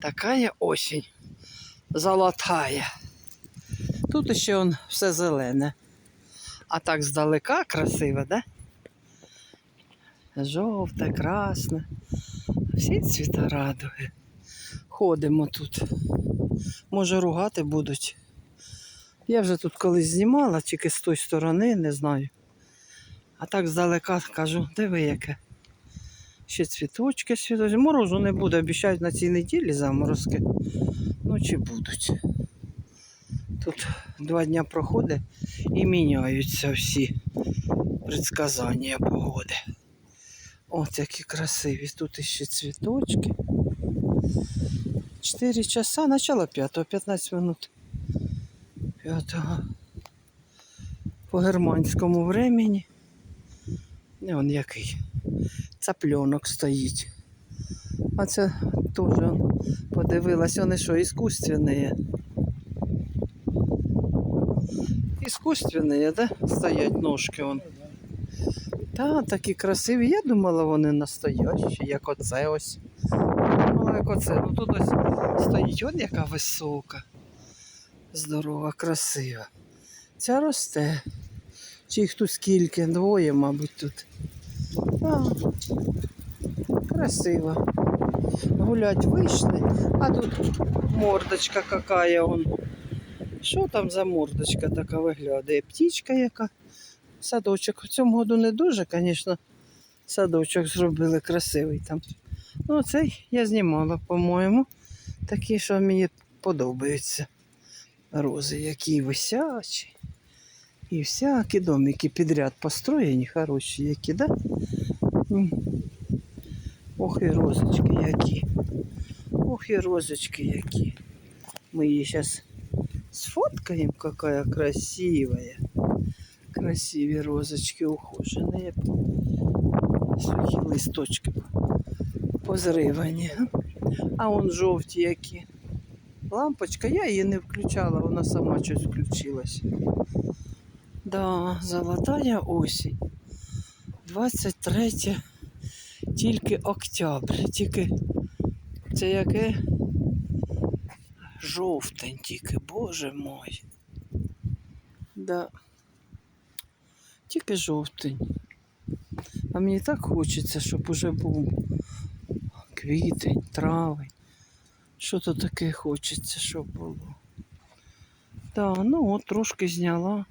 Такая осінь золотая. Тут ще он все зелене. А так здалека красиво, да? Жовте, красне. Всі цвіта радуги. Ходимо тут. Може, ругати будуть. Я вже тут колись знімала, тільки з тої сторони, не знаю. А так здалека кажу, диви яке. Ще цвіточки світочки. Морозу не буде, обіцяють на цій неділі заморозки. Ну чи будуть. Тут два дня проходить і міняються всі предсказання погоди. От які красиві. Тут іще цвіточки. 4 часа, начало 5, 15 минут. 5 по германському времени. І он який цапльонок стоїть. А це теж подивилась, вони що, іскусственні. Іскусственні, да? Стоять ножки вон. Та, такі красиві. Я думала, вони настоящі, як оце ось. Ну, як оце. Ну тут ось стоїть, от яка висока. Здорова, красива. Ця росте. Чи їх тут скільки? Двоє, мабуть, тут. А, красиво. Гулять вийшли, а тут мордочка какая он. Що там за мордочка така виглядає? Птічка яка. Садочок. В цьому году не дуже, звісно, садочок зробили красивий там. Ну, цей я знімала, по-моєму. Такі, що мені подобаються. Рози, які висячі. І всякі домики підряд построєні, хороші які, да? М. Ох і розочки які. Ох і розочки які. Мы ее сейчас сфоткаем, какая красивая. Красивые розочки ухоженные. Сухі листочки позривані. А он жовті які. Лампочка, я її не включала, вона сама щось включилась. Да, золотая осінь. 23 тільки октябрь. Тільки це яке? Жовтень тільки, боже мой. Да. Тільки жовтень. А мені так хочеться, щоб уже був квітень, травень. Що то таке хочеться, щоб було. Да, ну от трошки зняла.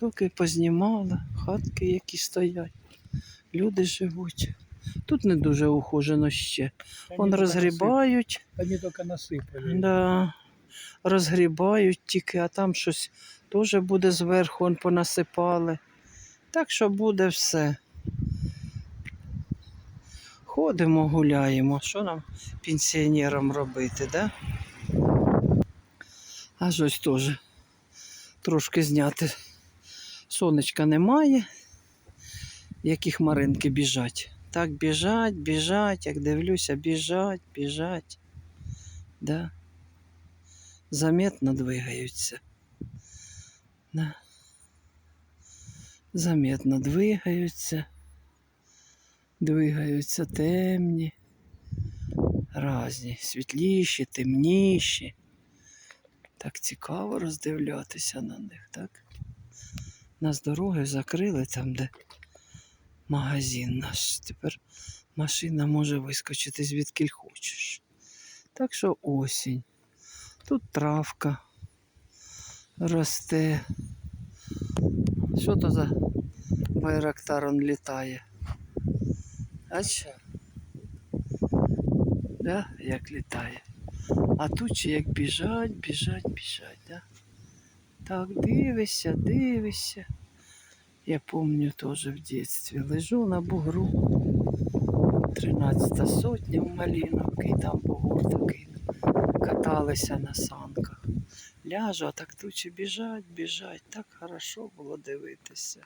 Трохи познімала, хатки, які стоять. Люди живуть. Тут не дуже ухожено ще. Вон розгрібають, Они только насыпали. да, розгрібають тільки, а там щось теж буде зверху, он понасипали. Так що буде все. Ходимо, гуляємо. Що нам пенсіонерам робити, да? Аж ось теж трошки зняти. Сонечка немає, які хмаринки біжать. Так біжать, біжать, як дивлюся, біжать, біжать. Да. Заметно двигаються. Да. Заметно двигаються. Двигаються темні, разні, світліші, темніші. Так цікаво роздивлятися на них, так? Нас дороги закрили там, де магазин наш. Тепер машина може вискочити звідки хочеш. Так що осінь. Тут травка росте. Що то за байрактар літає? А що? Да? Як літає. А тут ще як біжать, біжать, біжать, да? Так, дивишся, дивишся. Я помню теж в дитинстві. Лежу на бугру. 13 сотня в Маліновки, і там бугор такий. Каталися на санках. Ляжу, а так тучі біжать, біжать. Так хорошо було дивитися.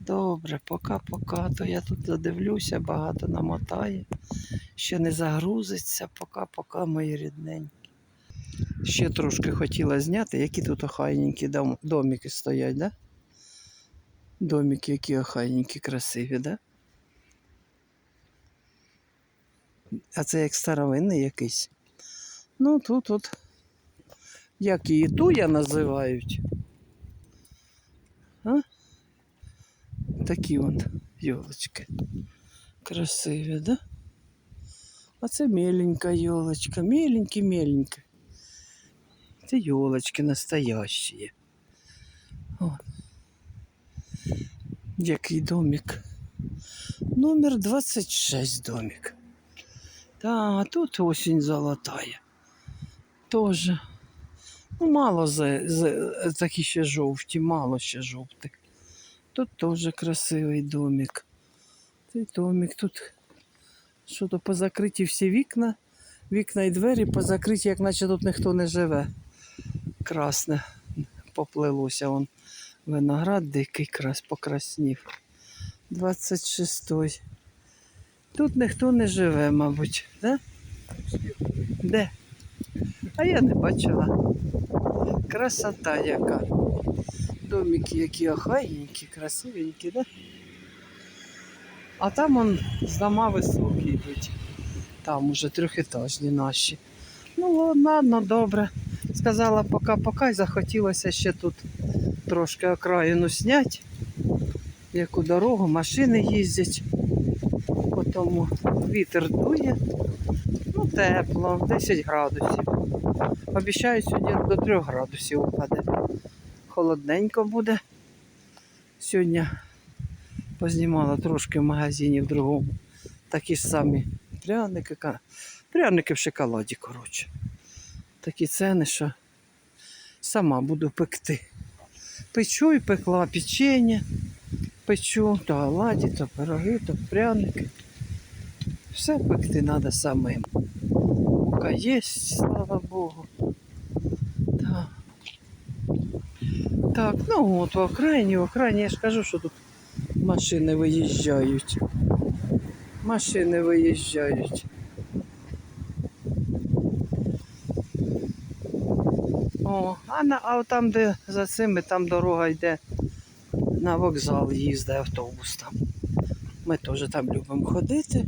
Добре, пока-пока. То я тут задивлюся, багато намотає. Ще не загрузиться, пока-пока, мої рідненькі. Ще трошки хотіла зняти, які тут охайненькі дом, домики стоять, да? Домики, які охайненькі, красиві, да? А це як старовинний якийсь. Ну, тут от, як її туя називають. А? Такі от йолочки. Красиві, да? А це меленька йолочка, меленькі-меленькі. Це йолочки настоящие. О. Який домик. Номер 26 домик. Та, тут осінь золотая. Тоже. Ну, мало за, за, такі ще жовті, мало ще жовтих. Тут теж красивий домик. Цей домик тут що то позакриті всі вікна, вікна і двері позакриті, як наче тут ніхто не живе. Красне поплилося он. Виноград дикий крас покраснів. 26-й. Тут ніхто не живе, мабуть, да? Де? А я не бачила. Красота яка. Домики які охайненькі, красивенькі, да? А там он з дома високі йдуть. Там уже трьохетажні наші. Ну ладно, добре. Сказала пока-пока і захотілося ще тут трошки окраїну зняти. Яку дорогу, машини їздять. Потім вітер дує. Ну, тепло, 10 градусів. Обіцяю, сьогодні до 3 градусів упаде. Холодненько буде. Сьогодні познімала трошки в магазині в другому. Такі ж самі пряники. Пряники в шоколаді, коротше. Такі ціни, що сама буду пекти. Печу і пекла печення, печу то оладі, то пироги, то пряники. Все пекти треба самим. Мука є, слава Богу. Так. Так, ну от в окраїні, в окраїні, я ж кажу, що тут машини виїжджають. Машини виїжджають. О, а, на, а там, де за цими, там дорога йде на вокзал, їздить автобус там. Ми теж там любимо ходити.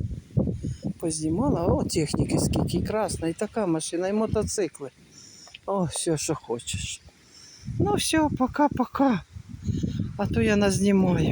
Познімала, о, техніки скільки красна, і така машина, і мотоцикли. О, все, що хочеш. Ну все, пока-пока. А то я назнімаю.